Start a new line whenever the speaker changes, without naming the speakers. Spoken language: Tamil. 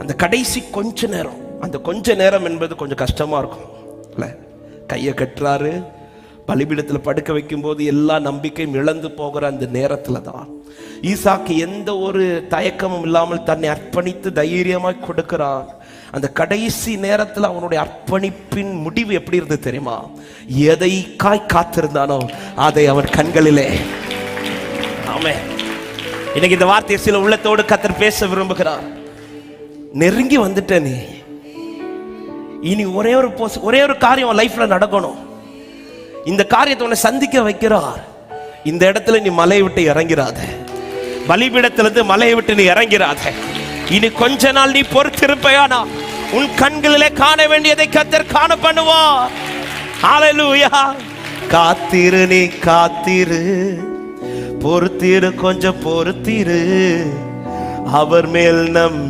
அந்த கடைசி கொஞ்ச நேரம் அந்த கொஞ்ச நேரம் என்பது கொஞ்சம் கஷ்டமா இருக்கும். இல்லை? கையை கட்டுறாரு பலிபீடத்தில் படுக்க வைக்கும்போது எல்லா நம்பிக்கையும் இழந்து போகிற அந்த நேரத்தில் தான் ஈசாக்கு எந்த ஒரு தயக்கமும் இல்லாமல் தன்னை அர்ப்பணித்து தைரியமாக கொடுக்கிறான். அந்த கடைசி நேரத்தில் அவனுடைய அர்ப்பணிப்பின் முடிவு எப்படி இருந்தது தெரியுமா? எதை காய் காத்திருந்தானோ அதை அவன் கண்களிலே. ஆமே இன்னைக்கு இந்த வார்த்தையை சில உள்ளத்தோடு கத்தர் பேச விரும்புகிறார். நெருங்கி வந்துட்ட நீ. இனி ஒரே ஒரு போஸ் ஒரே ஒரு காரியம் லைஃப்ல நடக்கணும். இந்த காரியத்தை உன்னை சந்திக்க வைக்கிறார். இந்த இடத்துல நீ மலையை விட்டு இறங்கிறாத. பலிபீடத்திலிருந்து மலையை விட்டு நீ இறங்கிறாத. இனி கொஞ்ச நாள் நீ பொறுத்திருப்பையானா? உன் கண்களிலே காண வேண்டியதை கத்தர் காண பண்ணுவார். ஹalleluya காத்திரு நீ காத்திரு. பொறுத்திரு கொஞ்சம் பொறுத்திரு. அவர் மேல் நம்